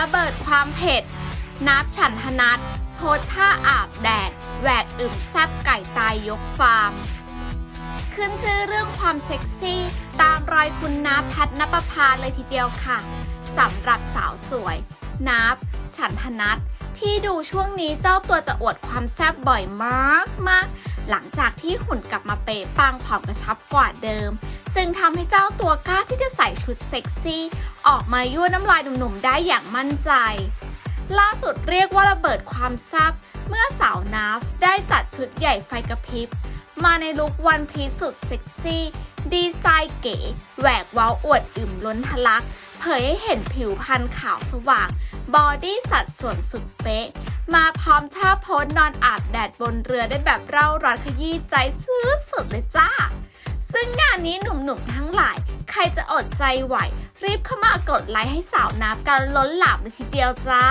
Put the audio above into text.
ระเบิดความเผ็ด นับฉันทนัทโพสท่าอาบแดด แหวกอึมแซบไก่ตายยกฟาร์ม ขึ้นชื่อเรื่องความเซ็กซี่ ตามรอยคุณนับแพทนปภาเลยทีเดียวค่ะ สำหรับสาวสวย นับ ฉันทนัทที่ดูช่วงนี้เจ้าตัวจะอวดความแซ่บบ่อยมากมากหลังจากที่หุ่นกลับมาเป๊ะปังผอมกระชับกว่าเดิม จึงทำให้เจ้าตัวกล้าที่จะใส่ชุดเซ็กซี่ ออกมายั่วน้ำลายหนุ่มๆได้อย่างมั่นใจ ล่าสุดเรียกว่าระเบิดความแซ่บเมื่อสาวนาฟได้จัดชุดใหญ่ไฟกระพริบ มาในลุควันพีซสุดเซ็กซี่ ดีไซน์เก๋ แหวกว้าอวดอึมล้นทะลัก เผยให้เห็นผิวพรรณขาวสว่าง บอดี้สัดส่วนสุดเป๊ะ มาพร้อมท่าโพสนอนอาบแดดบนเรือได้แบบเร่าร้อนขยี้ใจซื้อสุดเลยจ้า ซึ่งงานนี้หนุ่มๆทั้งหลาย ใครจะอดใจไหว รีบเข้ามากดไลค์ให้สาวนับกันล้นหลามเลยทีเดียวจ้า